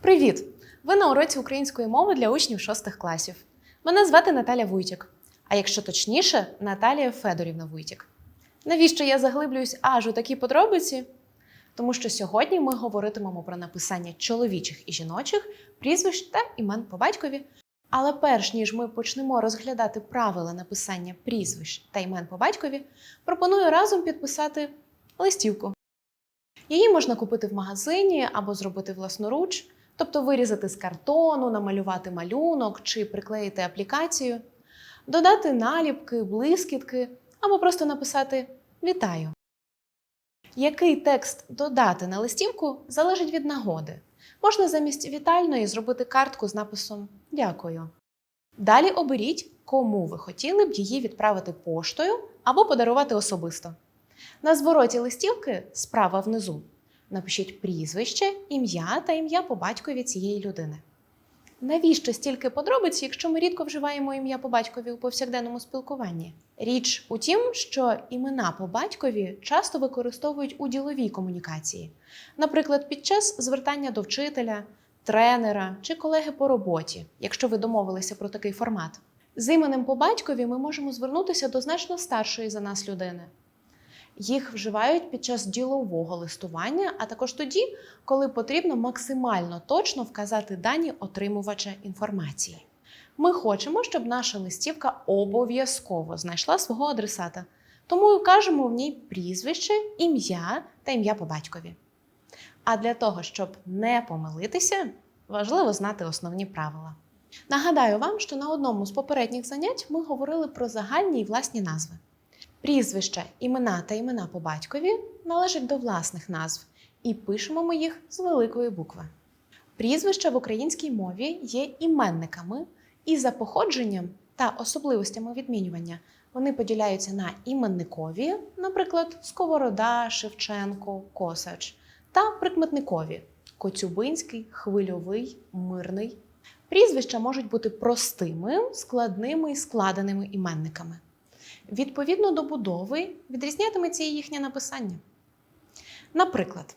Привіт! Ви на уроці української мови для учнів шостих класів. Мене звати Наталя Вуйтік, а якщо точніше, Наталія Федорівна Вуйтік. Навіщо я заглиблююсь аж у такі подробиці? Тому що сьогодні ми говоритимемо про написання чоловічих і жіночих прізвищ та імен по батькові. Але перш ніж ми почнемо розглядати правила написання прізвищ та імен по батькові, пропоную разом підписати листівку. Її можна купити в магазині або зробити власноруч, тобто вирізати з картону, намалювати малюнок чи приклеїти аплікацію, додати наліпки, блискітки або просто написати Вітаю. Який текст додати на листівку залежить від нагоди. Можна замість вітальної зробити картку з написом Дякую. Далі оберіть, кому ви хотіли б її відправити поштою або подарувати особисто. На звороті листівки справа внизу напишіть прізвище, ім'я та ім'я по батькові цієї людини. Навіщо стільки подробиць, якщо ми рідко вживаємо ім'я по батькові у повсякденному спілкуванні? Річ у тім, що імена по батькові часто використовують у діловій комунікації, наприклад, під час звертання до вчителя, тренера чи колеги по роботі, якщо ви домовилися про такий формат. З іменем по батькові ми можемо звернутися до значно старшої за нас людини. Їх вживають під час ділового листування, а також тоді, коли потрібно максимально точно вказати дані отримувача інформації. Ми хочемо, щоб наша листівка обов'язково знайшла свого адресата, тому і кажемо в ній прізвище, ім'я та ім'я по батькові. А для того, щоб не помилитися, важливо знати основні правила. Нагадаю вам, що на одному з попередніх занять ми говорили про загальні і власні назви. Прізвища, імена та імена по батькові належать до власних назв, і пишемо ми їх з великої букви. Прізвища в українській мові є іменниками, і за походженням та особливостями відмінювання вони поділяються на іменникові, наприклад, Сковорода, Шевченко, Косач, та прикметникові Коцюбинський, Хвильовий, Мирний. Прізвища можуть бути простими, складними і складеними іменниками. Відповідно до будови відрізнятиметься і їхнє написання. Наприклад,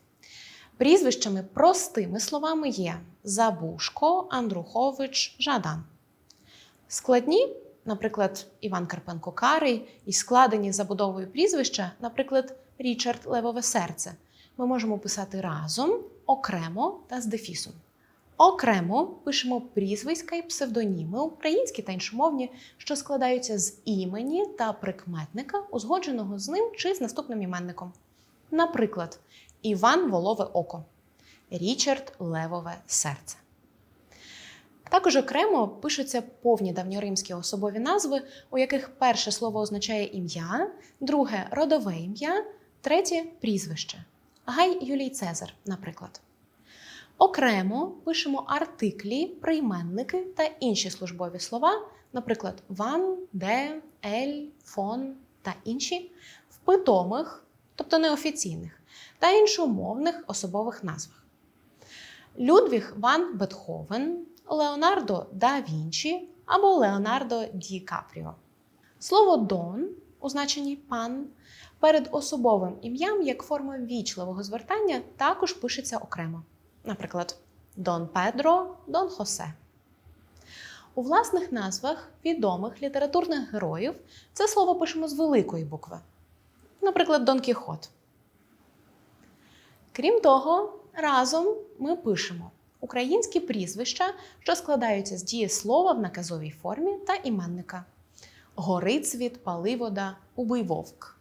прізвищами простими словами є Забушко, Андрухович, Жадан. Складні, наприклад, Іван Карпенко Карий, і складені забудовою прізвища, наприклад, Річард Левове Серце, ми можемо писати разом, окремо та з дефісом. Окремо пишемо прізвиська і псевдоніми, українські та іншомовні, що складаються з імені та прикметника, узгодженого з ним чи з наступним іменником. Наприклад, Іван Волове Око, Річард Левове Серце. Також окремо пишуться повні давньоримські особові назви, у яких перше слово означає ім'я, друге родове ім'я, третє прізвище. Гай Юлій Цезар, наприклад. Окремо пишемо артиклі, прийменники та інші службові слова, наприклад, ван, де, ель, фон та інші, в питомих, тобто неофіційних, та іншомовних особових назвах. Людвіг ван Бетховен, Леонардо да Вінчі або Леонардо Ді Капріо. Слово Дон у значенні пан перед особовим ім'ям як форма вічливого звертання також пишеться окремо наприклад, Дон Педро, Дон Хосе. У власних назвах відомих літературних героїв це слово пишемо з великої букви, наприклад, Дон Кіхот. Крім того, разом ми пишемо українські прізвища, що складаються з дієслова в наказовій формі та іменника Горицвіт, Паливода, Убий вовк.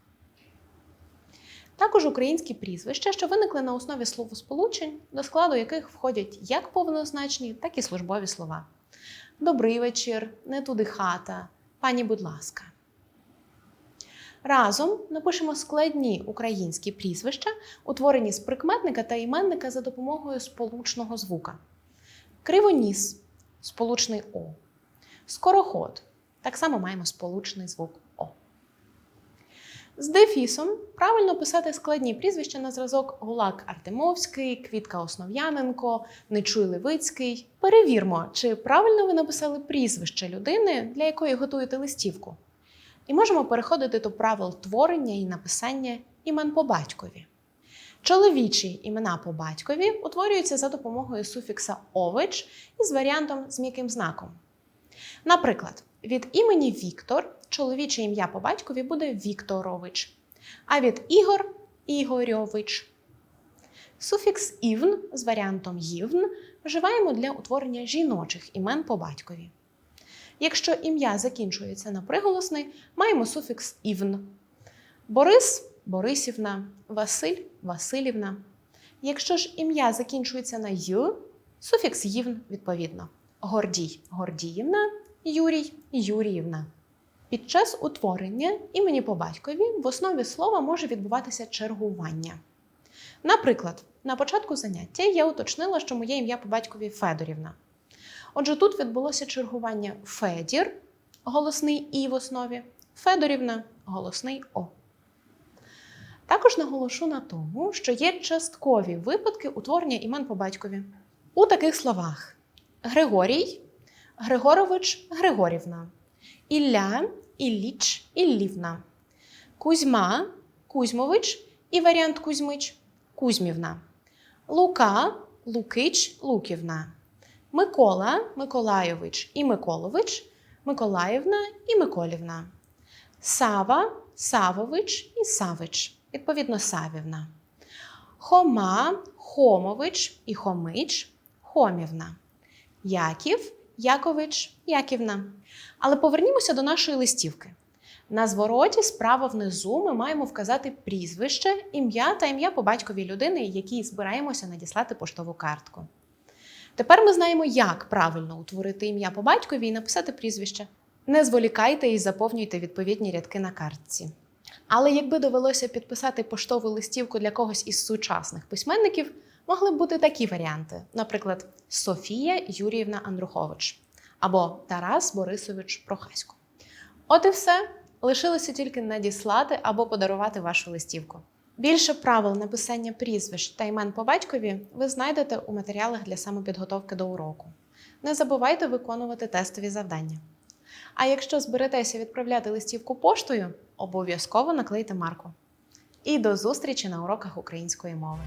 Також українські прізвища, що виникли на основі словосполучень, до складу яких входять як повнозначні, так і службові слова. Добрий вечір, не туди хата, пані, будь ласка. Разом напишемо складні українські прізвища, утворені з прикметника та іменника за допомогою сполучного звука. Кривоніс сполучний О. Скороход. Так само маємо сполучний звук. З дефісом правильно писати складні прізвища на зразок Гулак Артемовський, Квітка Основ'яненко, Нечуй Левицький. Перевірмо, чи правильно ви написали прізвище людини, для якої готуєте листівку. І можемо переходити до правил творення і написання імен по батькові. Чоловічі імена по батькові утворюються за допомогою суфікса ович із варіантом з м'яким знаком. Наприклад, від імені Віктор чоловіче ім'я по батькові буде Вікторович, а від Ігор Ігорьович. Суфікс івн з варіантом ївн вживаємо для утворення жіночих імен по батькові. Якщо ім'я закінчується на приголосний, маємо суфікс івн. Борис Борисівна, Василь Василівна. Якщо ж ім'я закінчується на й, суфікс ївн відповідно. Гордій Гордіївна, Юрій Юріївна. Під час утворення імені по батькові в основі слова може відбуватися чергування. Наприклад, на початку заняття я уточнила, що моє ім'я по батькові Федорівна. Отже, тут відбулося чергування Федір, голосний І в основі, Федорівна, голосний О. Також наголошу на тому, що є часткові випадки утворення імен по батькові. У таких словах: Григорій, Григорович, Григорівна, Ілля, Ілліч, Іллівна, Кузьма, Кузьмович і варіант Кузьмич, Кузьмівна, Лука, Лукич, Луківна, Микола, Миколайович і Миколович, Миколаївна і Миколівна, Сава, Савович і Савич, відповідно Савівна, Хома, Хомович і Хомич, Хомівна, Яків, Якович, Яківна. Але повернімося до нашої листівки. На звороті справа внизу ми маємо вказати прізвище, ім'я та ім'я по батьковій людини, якій збираємося надіслати поштову картку. Тепер ми знаємо, як правильно утворити ім'я по батькові і написати прізвище. Не зволікайте і заповнюйте відповідні рядки на картці. Але якби довелося підписати поштову листівку для когось із сучасних письменників, могли б бути такі варіанти: наприклад, Софія Юріївна Андрухович або Тарас Борисович Прохасько. От і все. Лишилося тільки надіслати або подарувати вашу листівку. Більше правил написання прізвищ та імен по батькові ви знайдете у матеріалах для самопідготовки до уроку. Не забувайте виконувати тестові завдання. А якщо зберетеся відправляти листівку поштою, обов'язково наклейте марку. І до зустрічі на уроках української мови.